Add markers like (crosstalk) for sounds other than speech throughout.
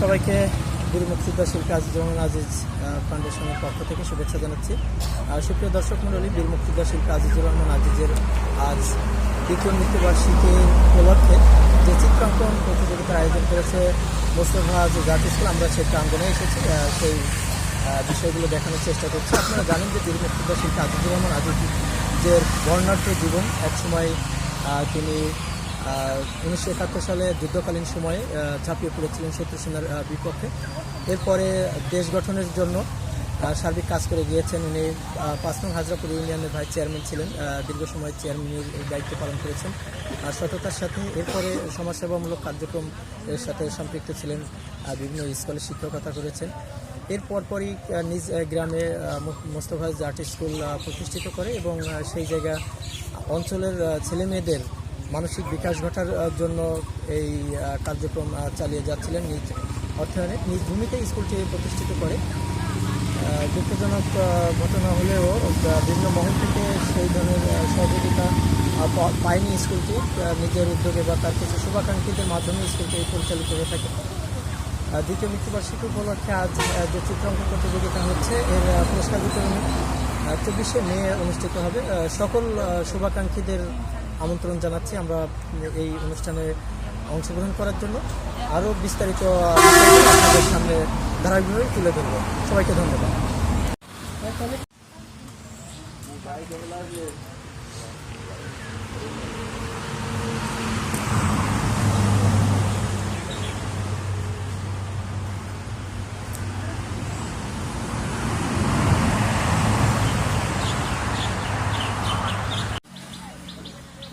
সবাইকে মুক্তিযোদ্ধা শিল্পী আজিজ রহমান আজিজ ফাউন্ডেশনের পক্ষ থেকে শুভেচ্ছা জানাচ্ছি। আর সুপ্রিয় দর্শক মণ্ডলী বীর শিল্পী আজিজুর রহমান আজিজের আজ দ্বিতীয় মৃত্যুবার্ষিকী উপলক্ষে যে চিত্রাঙ্কন প্রতিযোগিতার আয়োজন করেছে মোস্তফা যে জাতি স্কুল, আমরা সেই প্রাঙ্গনে এসেছি সেই বিষয়গুলো দেখানোর চেষ্টা করছি। আপনারা জানেন যে বীর শিল্পী আজিজুর রহমান আজিজের বর্ণাঢ্য জীবন, একসময় তিনি উনিশশো একাত্তর সালে যুদ্ধকালীন সময়ে ঝাঁপিয়ে পড়েছিলেন শত্রু সেনার বিপক্ষে। এরপরে দেশ গঠনের জন্য সার্বিক কাজ করে গিয়েছেন উনি। পাঁচ নং হাজরাপুর ইউনিয়নের ভাইস চেয়ারম্যান ছিলেন দীর্ঘ সময় চেয়ারম্যানের দায়িত্ব পালন করেছেন। আর সততার সাথে এরপরে সমাজসেবামূলক কার্যক্রম এর সাথে সম্পৃক্ত ছিলেন বিভিন্ন স্কুলে শিক্ষকতা করেছেন। এর পরপরই নিজ গ্রামে আহ, মো- মোস্তফাজ আর্ট স্কুল প্রতিষ্ঠিত করে এবং সেই জায়গা অঞ্চলের ছেলে মেয়েদের মানসিক বিকাশ ঘটার জন্য এই কার্যক্রম চালিয়ে যাচ্ছিলেন নিজ অর্থায়নে, নিজ ভূমিতে স্কুলটি প্রতিষ্ঠিত করে। দুঃখজনক ঘটনা হলেও বিভিন্ন মহল থেকে সেই ধরনের সহযোগিতা পায়নি স্কুলটি। নিজের উদ্যোগে বা তার কিছু শুভাকাঙ্ক্ষীদের মাধ্যমে স্কুলটি পরিচালিত হয়ে থাকে। দ্বিতীয় মৃত্যুবার্ষিকী উপলক্ষে আজ যে চিত্রাঙ্কন প্রতিযোগিতা হচ্ছে, এর পুরস্কার বিতরণী চব্বিশে মে অনুষ্ঠিত হবে। সকল শুভাকাঙ্ক্ষীদের আমন্ত্রণ জানাচ্ছি আমরা এই অনুষ্ঠানে অংশগ্রহণ করার জন্য। আরও বিস্তারিত আপনাদের সামনে ধারাবাহিকভাবে তুলে ধরব। সবাইকে ধন্যবাদ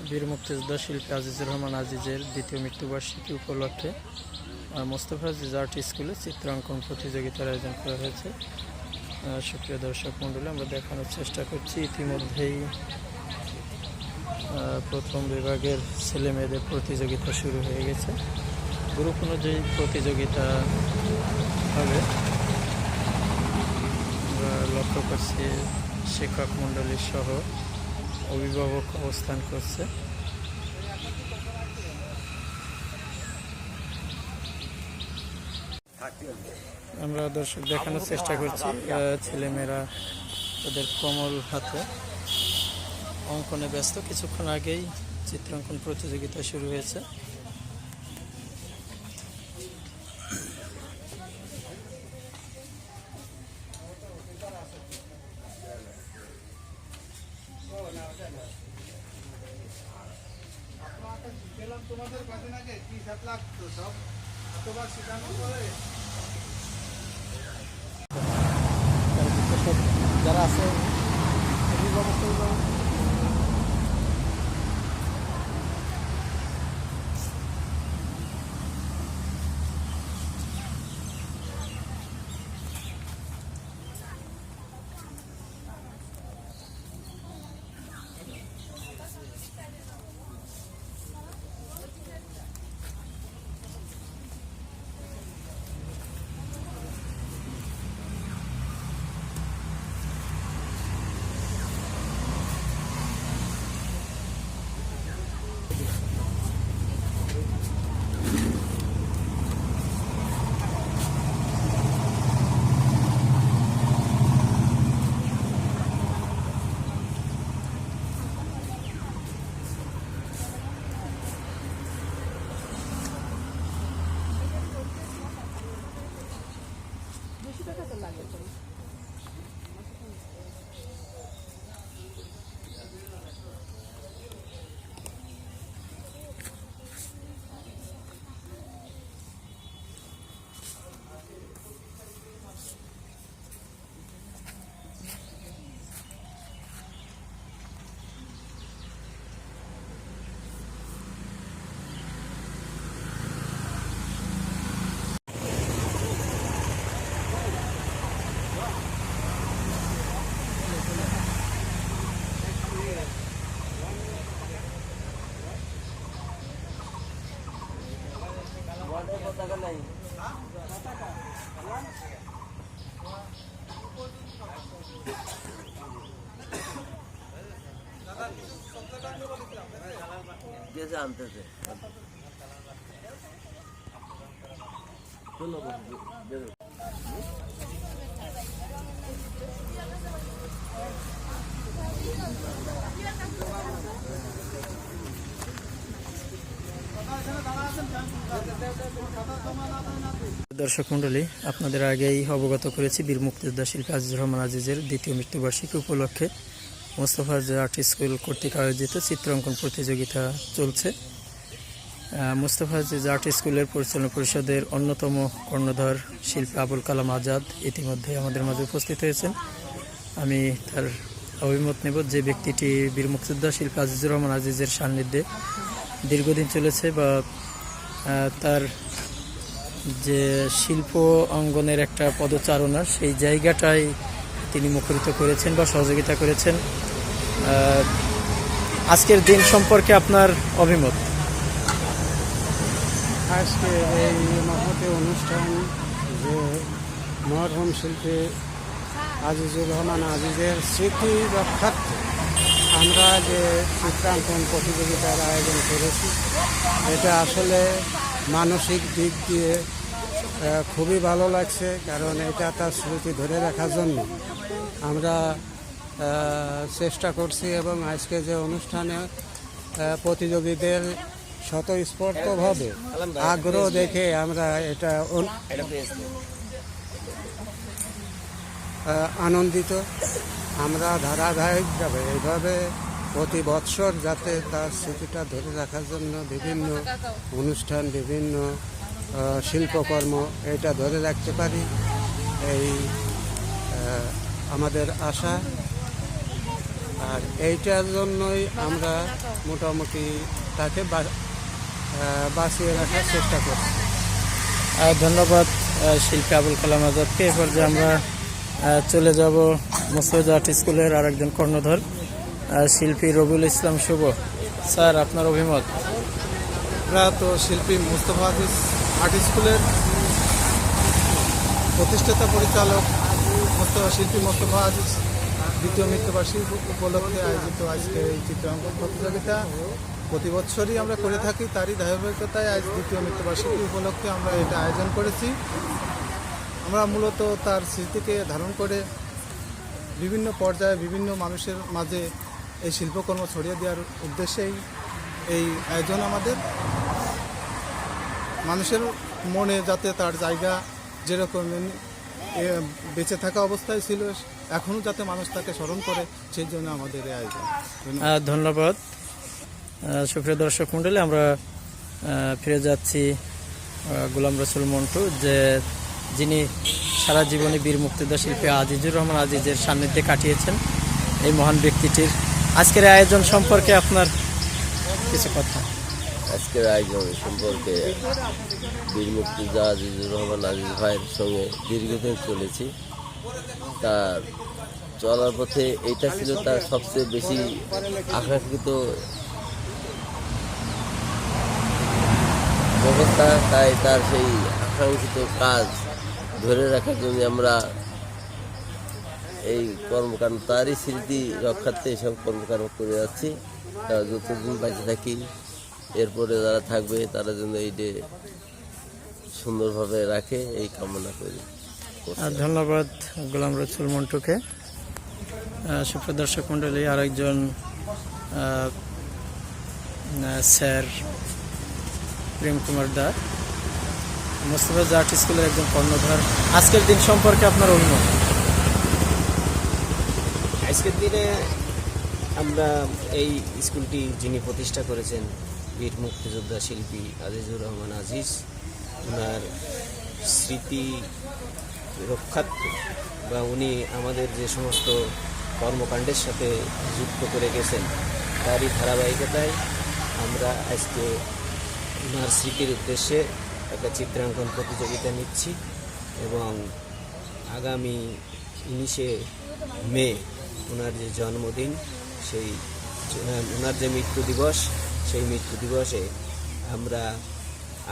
বীর মুক্তিযোদ্ধা শিল্পী আজিজুর রহমান আজিজের দ্বিতীয় মৃত্যুবার্ষিকী উপলক্ষে মোস্তফা আজিজ আর্ট স্কুলে চিত্রাঙ্কন প্রতিযোগিতার আয়োজন করা হয়েছে। সুপ্রিয় দর্শক মণ্ডলী, আমরা দেখানোর চেষ্টা করছি। ইতিমধ্যেই প্রথম বিভাগের ছেলে মেয়েদের প্রতিযোগিতা শুরু হয়ে গেছে। গ্রুপ অনুযায়ী প্রতিযোগিতা হবে। লক্ষ্য করছি, শিক্ষক মণ্ডলী সহ অভিভাবক অবস্থান করছে। আমরা দর্শক দেখানোর চেষ্টা করছি ছেলেমেয়েরা তাদের কমল হাতে। অঙ্কনে ব্যস্ত, কিছুক্ষণ আগেই চিত্রাঙ্কন প্রতিযোগিতা শুরু হয়েছে। তোমাদের কাছে নাকি কি সাত লাগতো সব এতবার শেখানোর পরে সব যারা আছে অভিভাবক অভিভাবক আনতেছে দর্শক মণ্ডলী, আপনাদের আগেই অবগত করেছি বীর মুক্তিযোদ্ধা শিল্পী আজিজুর রহমান আজিজের দ্বিতীয় মৃত্যুবার্ষিকী উপলক্ষে। মোস্তফা আর্ট স্কুল কর্তৃক আয়োজিত চিত্রাঙ্কন প্রতিযোগিতা চলছে। মোস্তফা আজিজ আর্ট স্কুলের পরিচালনা পরিষদের অন্যতম কর্ণধার শিল্পী আবুল কালাম আজাদ ইতিমধ্যে আমাদের মাঝে উপস্থিত হয়েছেন। আমি তার অভিমত নেব যে ব্যক্তিটি বীর মুক্তিযোদ্ধা শিল্পী আজিজুর রহমান আজিজের সান্নিধ্যে দীর্ঘদিন চলেছে বা তার যে শিল্প অঙ্গনের একটা পদচারণা, সেই জায়গাটাই তিনি মুখরিত করেছেন বা সহযোগিতা করেছেন। আজকের দিন সম্পর্কে আপনার অভিমত? আজকে এই মহতে অনুষ্ঠান যে মরহুম শিল্পী আজিজুর রহমান আজিজের স্মৃতি রক্ষার্থে আমরা যে চিত্রাঙ্কন প্রতিযোগিতার আয়োজন করেছি, এটা আসলে মানসিক দিক দিয়ে খুবই ভালো লাগছে, কারণ এটা তার স্মৃতি ধরে রাখার জন্য আমরা চেষ্টা করছি এবং আজকে যে অনুষ্ঠানে প্রতিযোগীদের স্বতঃস্ফূর্তভাবে আগ্রহ দেখে আমরা এটা আনন্দিত। আমরা ধারাবাহিকভাবে এইভাবে প্রতি বৎসর যাতে তার স্মৃতিটা ধরে রাখার জন্য বিভিন্ন অনুষ্ঠান, বিভিন্ন শিল্পকর্ম এটা ধরে রাখতে পারি, এই আমাদের আশা। আর এইটার জন্যই আমরা মোটামুটি তাকে বাঁচিয়ে রাখার চেষ্টা করছি। ধন্যবাদ শিল্পী আবুল কালাম আজাদকে। এবার যে আমরা চলে যাব মোস্তফা আর্ট স্কুলের আরেকজন কর্ণধর আহ, শিল্পী রবিউল ইসলাম শুভ। স্যার আপনার অভিমত? আমরা তো শিল্পী মুস্তফা আজিজ আর্ট স্কুলের প্রতিষ্ঠাতা পরিচালক মোস্তফা শিল্পী মোস্তফা আজিজ। দ্বিতীয় মৃত্যুবার্ষিকী উপলক্ষে আয়োজিত আজকে এই চিত্রাঙ্কন প্রতিযোগিতা। প্রতি বছরই আমরা করে থাকি, তারই ধারাবাহিকতায় আজ দ্বিতীয় মৃত্যুবার্ষিকী উপলক্ষে আমরা এটা আয়োজন করেছি। আমরা মূলত তার স্মৃতিকে ধারণ করে বিভিন্ন পর্যায়ে বিভিন্ন মানুষের মাঝে এই শিল্পকর্ম ছড়িয়ে দেওয়ার উদ্দেশ্যেই এই আয়োজন আমাদের। মানুষের মনে যাতে তার জায়গা যেরকম বেঁচে থাকা অবস্থায় ছিল এখনও যাতে মানুষ তাকে স্মরণ করে সেই জন্য আমাদের এই আয়োজন। ধন্যবাদ। সুপ্রিয় দর্শক মন্ডলী আমরা ফিরে যাচ্ছি গোলাম রসুল মন্টু যে যিনি সারা জীবনে বীর মুক্তিযোদ্ধা শিল্পী আজিজুর রহমান আজিজের সান্নিধ্যে কাটিয়েছেন এই মহান ব্যক্তিটির। আজকের আয়োজন সম্পর্কে আপনার কিছু কথা। আজকের আয়োজন সম্পর্কে বীর মুক্তিযোদ্ধা আজিজুর রহমান আজিজ ভাইয়ের সঙ্গে দীর্ঘদিন চলেছি। তার চলার পথে এইটা ছিল তার সবচেয়ে বেশি আকাঙ্ক্ষিত ব্যবস্থা তাই তার সেই আকাঙ্ক্ষিত কাজ ধরে রাখার জন্য আমরা এই কর্মকাণ্ড, তারই স্মৃতি রক্ষার্থে এসব কর্মকাণ্ড করে যাচ্ছি। তা যতদিন বাঁচে থাকি, এরপরে যারা থাকবে তারা যেন এই ডে সুন্দরভাবে রাখে, এই কামনা করি। ধন্যবাদ গোলাম রসুল মন্টুকে। আহ, সুপ্রিয় দর্শক মন্ডলী আরেকজন স্যার প্রেম কুমার দা। মোস্তফা আর্ট স্কুলের একজন কর্ণধার। আজকের দিন সম্পর্কে আপনার অভিমত আজকের দিনে আমরা এই স্কুলটি যিনি প্রতিষ্ঠা করেছেন বীর মুক্তিযোদ্ধা শিল্পী আজিজুর রহমান আজিজ ওনার স্মৃতি রক্ষার্থে বা উনি আমাদের যে সমস্ত কর্মকাণ্ডের সাথে যুক্ত করে গেছেন, তারই ধারাবাহিকতায় আমরা আজকে ওনার স্মৃতির উদ্দেশ্যে একটা চিত্রাঙ্কন প্রতিযোগিতা নিচ্ছি এবং আগামী উনিশে মে ওনার যে জন্মদিন, সেই ওনার যে মৃত্যু দিবস, সেই মৃত্যু দিবসে আমরা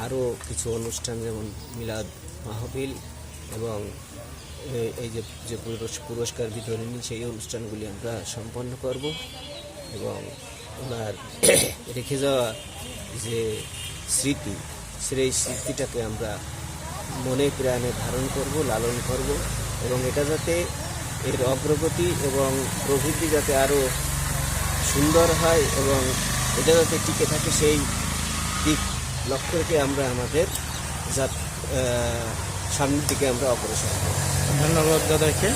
আরও কিছু অনুষ্ঠান, যেমন মিলাদ মাহফিল এবং এই যে যে পুরস- পুরস্কার বিতরণী সেই অনুষ্ঠানগুলি আমরা সম্পন্ন করব এবং ওনার (coughs) রেখে যাওয়া যে স্মৃতি সেই স্মৃতিটাকে আমরা মনে প্রাণে ধারণ করব লালন করব এবং এটা যাতে এর অগ্রগতি এবং প্রবৃদ্ধি যাতে আরও সুন্দর হয় এবং এটা যাতে টিকে থাকে সেই দিক লক্ষ্য রেখে আমরা আমাদের আহ, সামনের দিকে আমরা অগ্রসর ধন্যবাদ দাদাকে।